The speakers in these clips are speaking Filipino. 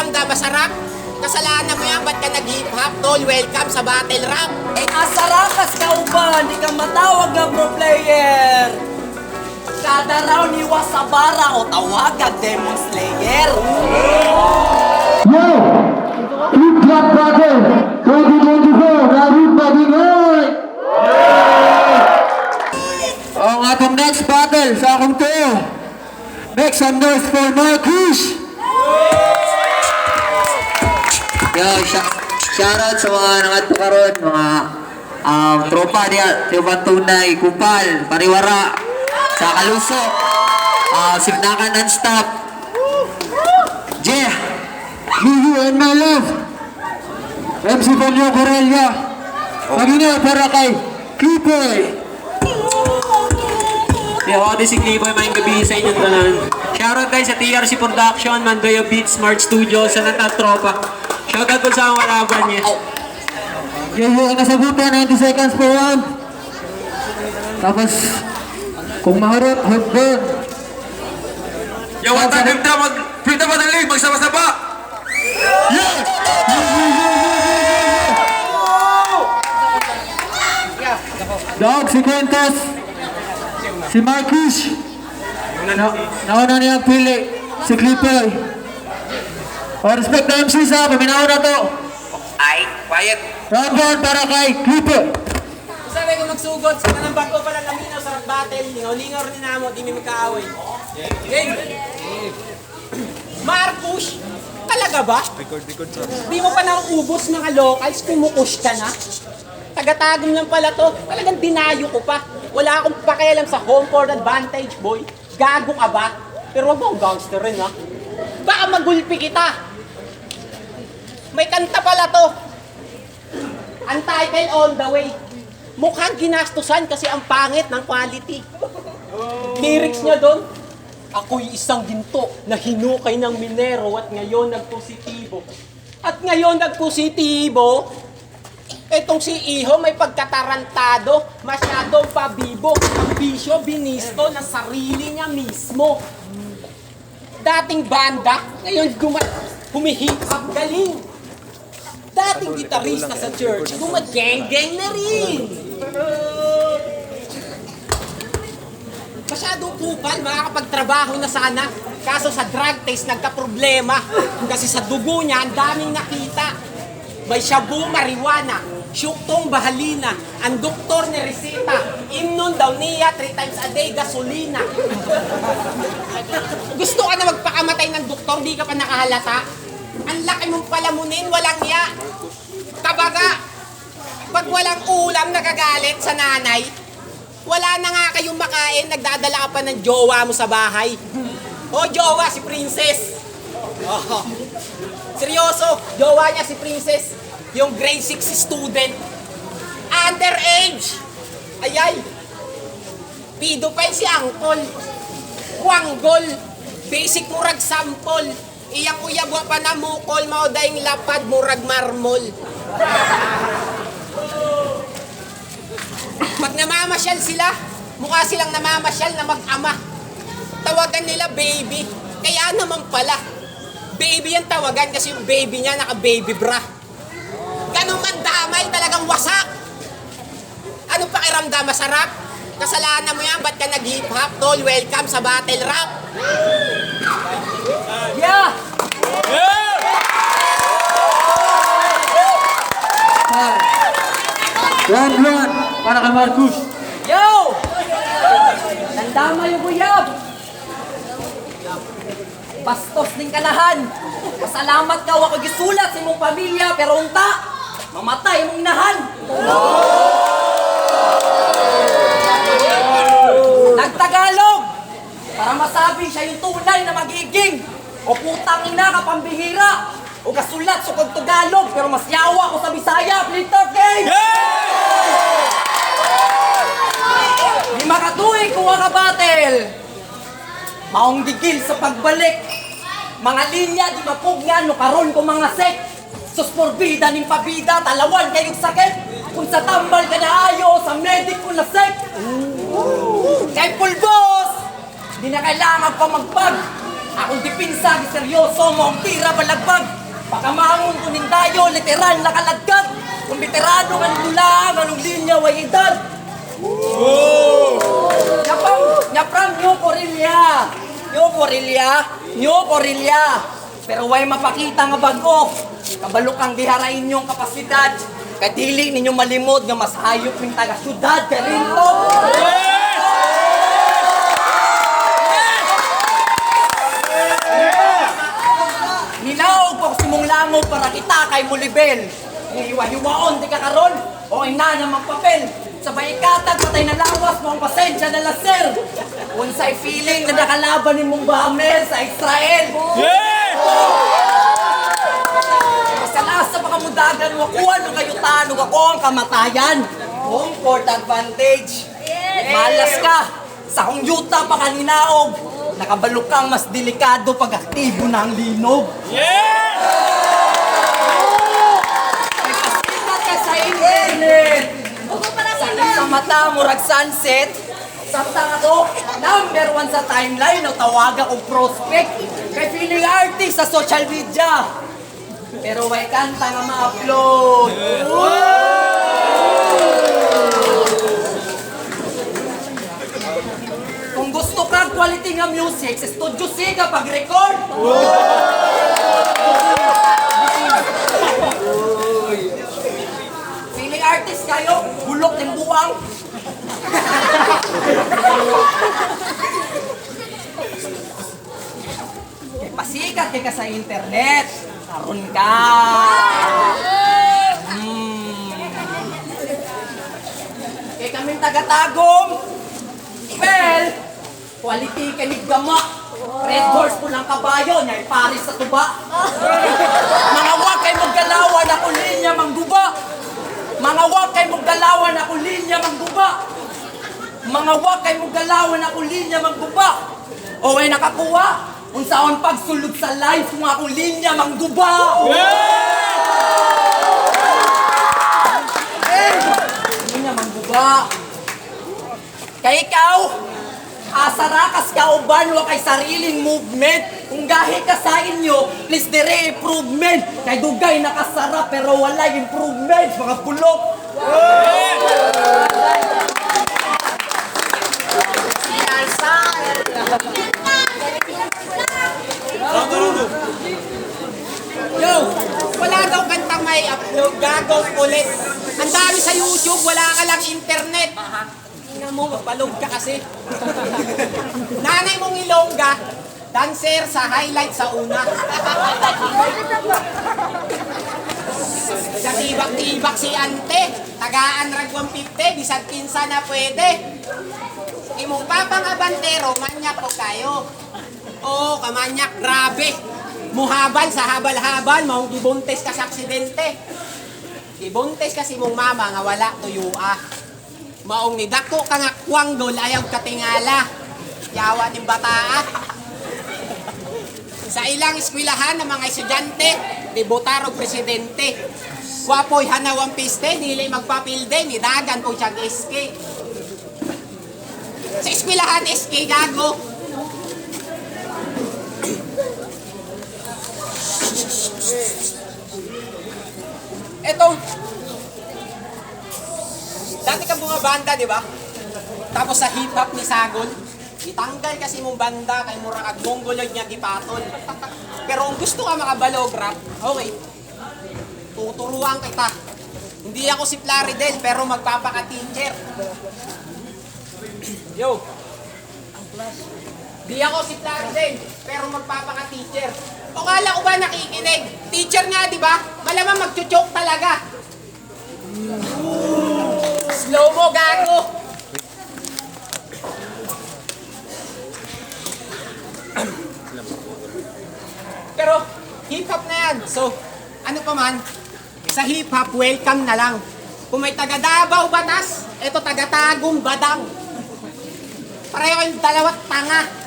pakiramdam? Masarap? Kasalanan mo yan, ba't ka nag-hip hop? Tol, welcome sa battle rap. Eh, asarakas ka uban, di ka matawag ng pro player. Kada round iwas sa bara o tawag ang Demon Slayer. Yo! Flip Club Battle 2024 Rabbit Bagingay! Ang atong next battle sa akong to. Make some noise for Marcus! Yo, sh- shoutout sa mga nangadto karon, mga um, tropa diya, Tiyoban Tunay, Kupal, Pariwara, sa Kaluso, uh, Signakan Non-Stop! Me, you, and my love! MC Panyo Corella! Magina para kay Clipper! Di ako si Cliboy, maing gabi sa inyong tanan. Shoutout guys sa TRC Production, Mandoyo Beats, Smart Studio, sa natatropa. Shoutout po sa mga kalaban niya. Yeah, yeah, nasabutan, 90 seconds per round. Tapos, kung maharap, hotburn. Yo, what time? Fifth na, mag... Fifth na madali, magsama-sama! Dog, si Quintos. Si Marcus. Na, nauna niya pili. Si Clipper. O, respect na MC sa paminaw na to. Ay, quiet! Round one para kay Clipper. Sabi ko magsugod, sa kanang bago pala laminaw sa battle, lingaw-lingaw rin na mo, di mi magkaaway. Game! Marcus, talaga ba? Record, record, Di mo pa nauubos mga locals, kumukush ka na? Tagatagom lang pala to, talagang dinayo ko pa. Wala akong pakialam sa home court advantage, boy. Gago ka ba? Pero wag mo gangster rin, ha? Baka magulpi kita. May kanta pala to. Ang title on the way. Mukhang ginastusan kasi ang pangit ng quality. Lyrics niya doon, Ako'y isang ginto na hinukay ng minero at ngayon nagpositibo. At ngayon nagpositibo, etong si Iho may pagkatarantado, masyadong pabibo, ang bisyo binisto na sarili niya mismo. Dating banda, ngayon guma humihip-hop galing. Dating gitarista sa church, gumageng-geng na rin. Masyadong kupal, makakapagtrabaho na sana. Kaso sa drug test, nagka-problema. Kasi sa dugo niya, ang daming nakita. May shabu, marijuana, syuktong bahalina. Ang doktor ni resita, imnon daw niya, three times a day, gasolina. Gusto ka na magpakamatay ng doktor, di ka pa nakahalata? Ang laki mong palamunin, walang ya. Kabaga, pag walang ulam, nagagalit sa nanay, wala na nga kayong makain, nagdadala ka pa ng jowa mo sa bahay. O, jowa, si Princess. Oh. Seryoso, jowa niya si Princess. Yung grade 6 student. Underage. Ayay. Pido pa si Angkol. Kuanggol. Basic murag sample. Iyang uyagwa pa na mukol, mao dayong lapad murag marmol. Pag namamasyal sila, mukha silang namamasyal na mag-ama. Tawagan nila baby. Kaya naman pala, baby yan tawagan kasi yung baby niya naka-baby bra. Ganun man damay, talagang wasak. Anong pakiramdam? Masarap? Kasalanan mo yan, ba't ka nag-hip hop? Tol, welcome sa battle rap. Yeah! Round one para kay Marcus. Yo! Nandama yung buyab! Bastos din kalahan! Pasalamat ka ako gisulat sa imong pamilya pero unta, mamatay mong inahan! Nagtagalog! Para masabi siya yung tunay na magiging o putang ina ka pambihira o kasulat sa kong Tagalog pero mas yawa ko sa Bisaya, Flinter Game! Di makatuig ko ka battle. Maong digil sa pagbalik. Mga linya di mapugnan no karon ko mga sek. Sus porbida ning pabida talawan kayong sakit. Kung sa tambal ka na ayo sa medic ko na sek. Kay pulbos. Di na kailangan pa magpag. Akong dipinsa, seryoso mo ang tira balagbag. Pakamangon ko nindayo, literal nakalagkag. Kung veterano ka lang, anong linya, way edad. Nyapang, nyapang New Corelia. New Corelia, New Corelia. Pero way mapakita nga bago. Kabalo kang giharain inyong kapasidad. Kadili ninyo malimod nga mas hayop ng taga-syudad. Karinto. Ninaog ko si mong langaw para kita kay Mulibel. Hiwa-hiwaon di ka karon o ina na magpapel. Sabay ikatag patay na lawas mo ang pasensya na laser. Unsay feeling na nakalaban ni mong Bahamel sa Israel. Sa lasa pa kamudagan mo kuha nung kayo tanong ako ang kamatayan. Home court advantage. Malas ka. Sa kong yuta pa kaninaog. Nakabalok kang mas delikado pag aktibo na ang linog. May pasikat ka sa internet. Sakit sa mata, murag sunset. Samtang ako, number one sa timeline, no, tawaga kong prospect. Kay feeling artist sa social media. Pero may kanta nga ma-upload. Kung gusto ka quality nga music, sa Studio C ka pag-record. Feeling artist kayo, bulok ng buwang. Kay pasikat kay ka sa internet. Karon ka. Hmm. Kay kaming taga-tagom. Well, quality kanig gama. Red horse po ng kabayo, niya paris sa tuba. Mga wag kay maggalawan ako linya mangguba. Mga wag kay maggalawan ako linya mangguba. Mga wag kay maggalawan ako linya mangguba. O ay nakakuha. Kung saan pagsulod sa life kung ako linya mangguba. Linya mangguba. Kay ikaw, asarakas ka uban wa kay sariling movement. Kung gahi ka sa inyo, please dire improvement. Kay dugay nakasara pero wala improvement, mga bulok. Yo, wala daw kantang may upload, gagaw ulit. Ang dami sa YouTube, wala ka lang internet. Mo, magbalog ka kasi. Nanay mong ilongga, dancer sa highlight sa una. Sa tibak-tibak si ante, tagaan rag 150, bisag kinsa na pwede. Imong papang abantero, manyak ko kayo. Oo, kamanyak, grabe. Muhabal sa habal-habal, maong gibuntes ka sa aksidente. Gibuntes kasi mong mama nga wala tuyua. Maong ni dako ka nga kwanggol ayaw katingala. Yawa ning bataa. Sa ilang eskwelahan ng mga estudyante, debutar og presidente. Wapoy hanawang piste, dili magpapilde, ni dagan po siyang SK. Sa eskwelahan, SK gago. Eto. Dati ka mga banda, di ba? Tapos sa hip-hop ni Sagol, itanggal kasi mong banda kay murang ag mongoloid niya gipatol. Pero kung gusto ka makabalog rap, okay. Tuturuan kita. Hindi ako si Plaridel, pero magpapaka-teacher. Yo. Di ako si Plaridel, pero magpapaka-teacher. O kala ko ba nakikinig? Teacher nga, di ba? Malamang magchuchok talaga. Slow mo, gago. Pero hip-hop na yan. So, ano pa man, sa hip-hop, welcome na lang. Kung may taga Davao Batas, eto taga Tagum Badang. Pareho kayong dalawat tanga.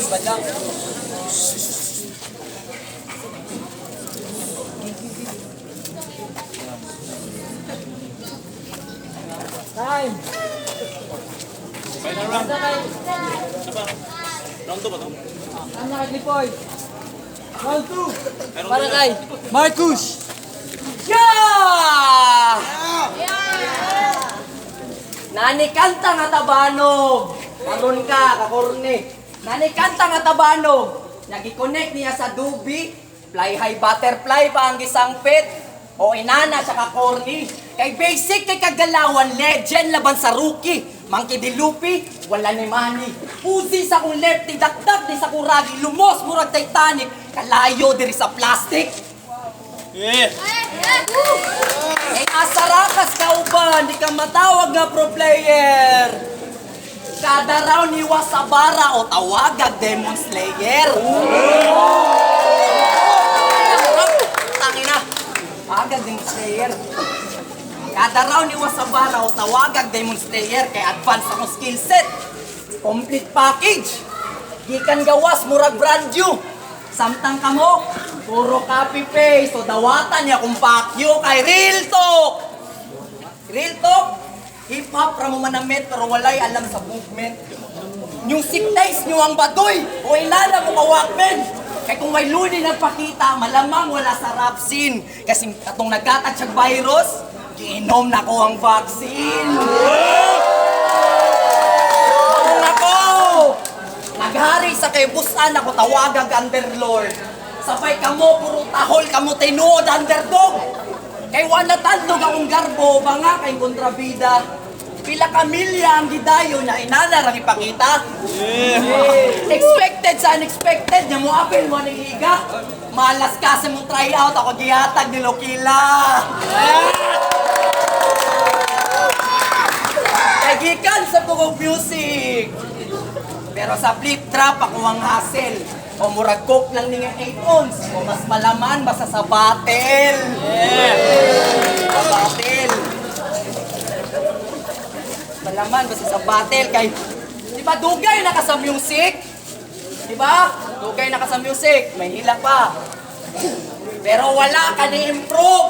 Time! Ang nakaklipoy. Round 2. Para kay Marcus. Yeah! Nani kanta nga tabanog. Karon ka, kakorne. Nani kanta nga tabanog. Nagi-connect niya sa dubi. Fly high butterfly pa ang gisangpit. O inana siya kakorni. Kay basic kay kagalawan, legend laban sa rookie. Monkey di lupi, wala ni money. Uzi sa kong lefty, dakdak di sa kuragi. Lumos, murag Titanic. Kalayo diri sa plastic. Eh, asarakas ka uban, di ka matawag nga pro player. Kada round iwas sa bara o tawagag Demon Slayer. Tangina. Agad Demon Slayer. Kada round iwas sa bara o tawagag Demon Slayer kay advance akong skill set. Complete package. Gikan gawas murag brand new. Samtang kamo, puro copy paste o dawatan niya kung pakyo kay real talk. Real talk, hip hop ra mo manamit pero walay alam sa movement. Yung sickness nyo ang badoy o inala mo ka Walkman. Kaya kung may luni nagpakita, malamang wala sa rap scene. Kasi katong nagkatag siya virus, giinom na ko ang vaccine. Ang ako! Naghari sa kay busan ako tawagag underlord. Sabay kamo, puro tahol kamo tinuod underdog. Kay wala tandog akong garbo, banga kay kontrabida. Pila kamilya ang gidayo na inana lang ipakita. Expected sa unexpected, niya mo apel mo ni higa. Malas ka sa mong tryout, ako gihatag ni Lokila. Kay gikan sa tugong music. Pero sa flip trap ako ang hassle. O murag coke lang niya 8 ounce. O mas malaman basta sa battle. Sa battle. Malaman basta sa battle. Kay, di ba dugay na ka sa music? Di ba? Dugay na sa music. May hila pa. Pero wala ka ni-improve.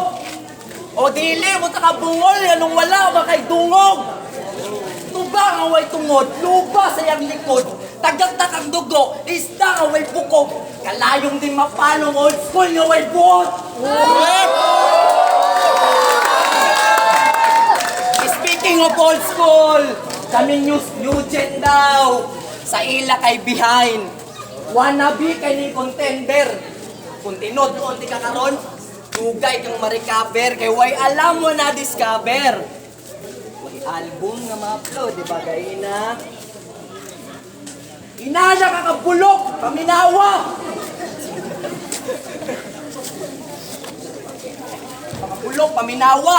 O dili mo ta ka bungol, anong wala ba kay dungog? Tuba nga way tungod, luba sa iyang likod. Tagagtak ang dugo, isda nga way bukog. Kalayong din mapalong old school nga way buot. Speaking of old school, kami news new gen daw. Sa ila kay behind. Wannabe kay ni contender. Kung tinod doon di ka karon, dugay kang ma-recover kay way alam mo na discover album nga ma-upload, di ba gaina? Inana ka kabulok, paminawa! Pakabulok, paminawa!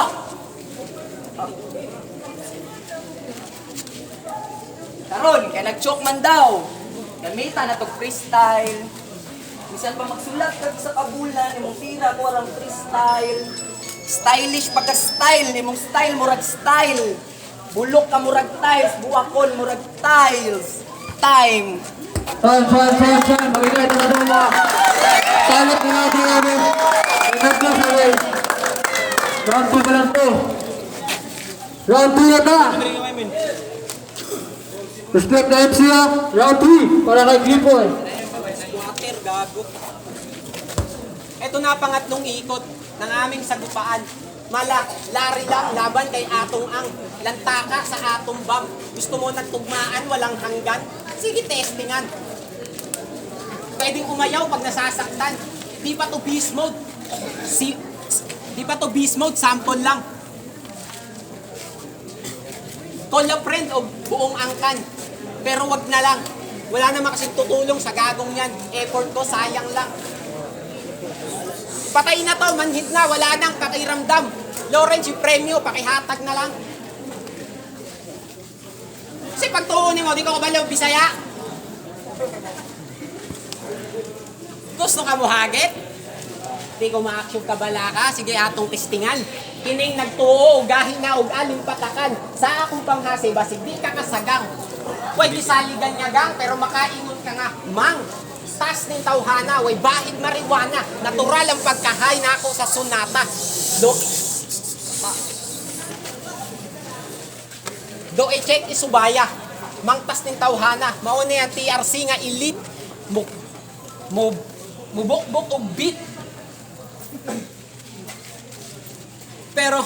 Karon, kaya nag-choke man daw. Gamitan na to freestyle. Minsan pa magsulat ka sa kabulan, imong tira ko arang freestyle. Stylish pagka-style, imong style murag style. Bulok ka murag tiles, buwakon murag tiles. Time. Time, time, time, time. Magigay na natin mga salot na natin namin. Ingat na sa way. Round 2 pa lang to. Round 2 na ta. Respect na MC ha. Round 3 para kay Clipboy. Water, gago. Ito na pangatlong ikot ng aming sagupaan. Mala, lari lang, laban kay Atong Ang. Lantaka sa Atong Bomb. Gusto mo ng tugmaan, walang hanggan? Sige, testingan. Pwedeng umayaw pag nasasaktan. Di pa to beast mode. Si, di pa to beast mode, sample lang. Call a friend o buong angkan. Pero wag na lang. Wala naman kasi tutulong sa gagong yan. Effort ko, sayang lang. Patay na to, manhid na, wala nang pakiramdam. Lawrence, yung premyo, pakihatag na lang. Kasi pag tuunin mo, di ko kabalaw, Bisaya. Gusto ka mo hagit? Di ko ma-action ka bala ka, sige atong testingan. Kining nagtuo, gahin na og aling patakan. Sa akong panghasi, basig di ka kasagang. Di saligan nga gang, pero makaingon ka nga, mang, tas ning tawhana, way bahid mariwana, natural ang pagkahay na ako sa sunata. Do, do i-check isubaya, mang tas ning tawhana, mao na yung TRC nga elite, mu, mu, mubok-bok og beat. Pero,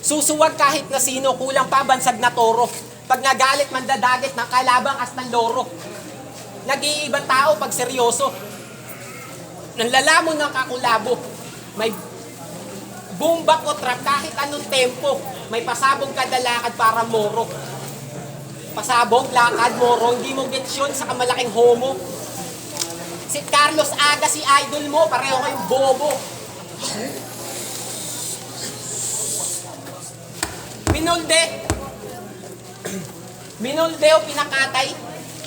susuwag kahit na sino, kulang pa bansag na toro. Pag nagalit, mandadagit ng kalabang as ng loro. Nag-iibang tao pag seryoso. Nanlalamon ng kakulabo. May bumba o trap kahit anong tempo. May pasabog kada lakad para moro. Pasabog, lakad, moro. Hindi mo gets yun sa kamalaking homo. Si Carlos Aga, si idol mo, pareho kayong bobo. Minulde. Minulde o pinakatay.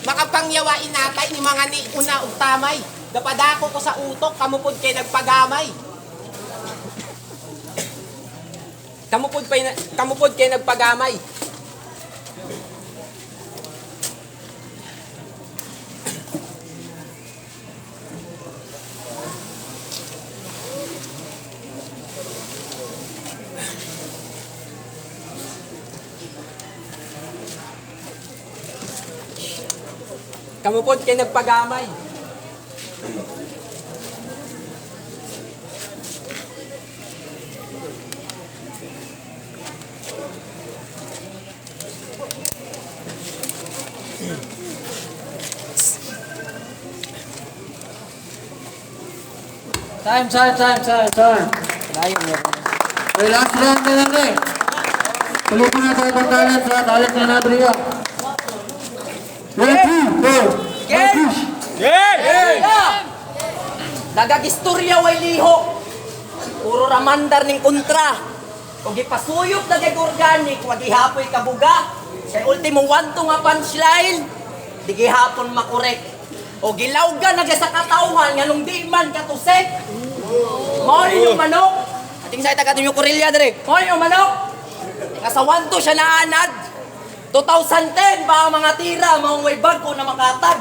Makapangyawa inatay ni mga ni una ug tamay. Dapadako ko sa utok, kamupod kay nagpagamay. Kamupod pa kamupod kay nagpagamay. Kamupod kay nagpagamay. Time, time, time, time, time. Okay, last round na lang eh. Tuloy po na tayo talent sa talent na Nadria. Two, four. Get! Yeah! Nagagistorya way liho. Puro ramandar ning kontra. Kung ipasuyop na kay organic, wag ihapoy kabuga. Kay ultimo one to nga punchline, di gihapon makorek. O gilawga na sa katawhan nga nung di man katusek. Ni yung manok. Ating sa itagat yung kurilya dire. Mao ni yung manok. Nga sa one to siya naanad. 2010 ba ang mga tira, mga way bago na makatag.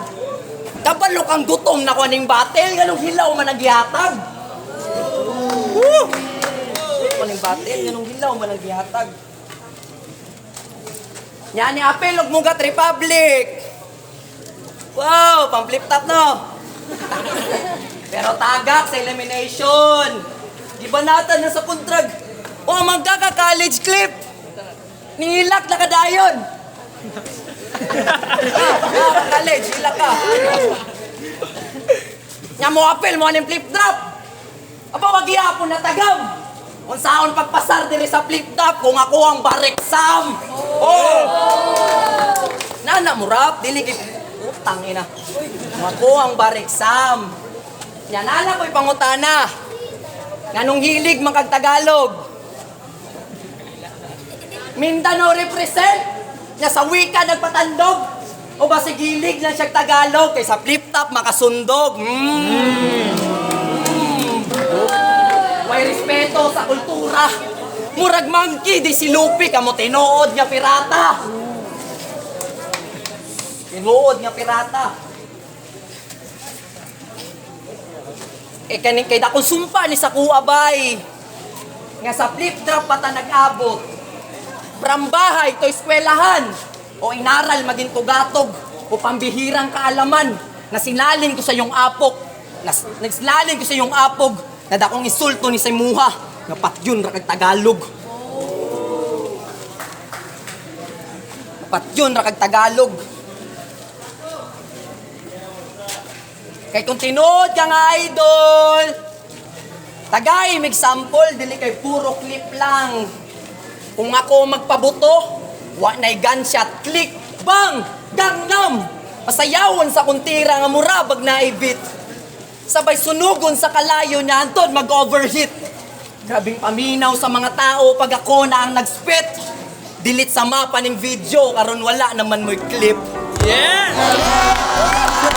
Kabalo kang gutom na kuning battle, ganong hilaw man naghihatag. Woo! Kuning battle, ganong hilaw man naghihatag. Yan ni Apel, og Mugat Republic. Wow, pang flip top no. Pero tagak sa elimination. Di ba natin na sa kontrag? O magkaka-college clip. Nilak na kadayon. ah, ah, college, hilak ka. Nga mo apel mo aning flip drop. Aba wag ihapon na tagam. Kung saon pagpasar diri sa flip top kung ako ang bareksam. Oh. Nana mo rap dili kay utang ina. Kung ako ang bareksam. Nana ko'y pangutana. Nganong hilig man kag Tagalog. Mindanao represent nya sa wika nagpatandog o ba si gilig lang siya Tagalog kay sa flip top makasundog. Mm. May respeto sa kultura. Murag monkey di si Lupi kamo tinuod nga pirata. Tinuod nga pirata. Eh kaning kay dakong sumpa ni sa kuabay. Nga sa flip drop pata nag-abot. From bahay to eskwelahan. O inaral maging tugatog o pambihirang kaalaman. Na sinalin ko sa iyong apok. Na nagsinalin ko sa iyong apog na dakong insulto ni Semuha nga patyon ra kag Tagalog. Patyon ra kag Tagalog kay kung tinuod ka nga idol tagay mig sample dili kay puro clip lang kung ako magpabuto, wa na'y gunshot, click, bang, gangnam. Pasayawon sa kuntira nga murabag na ibit. Sabay sunugon sa kalayo niya antod mag-overheat. Grabing paminaw sa mga tao pag ako na ang nag-spit. Delete sa mapa ng video karon wala naman mo'y clip. Alright, pag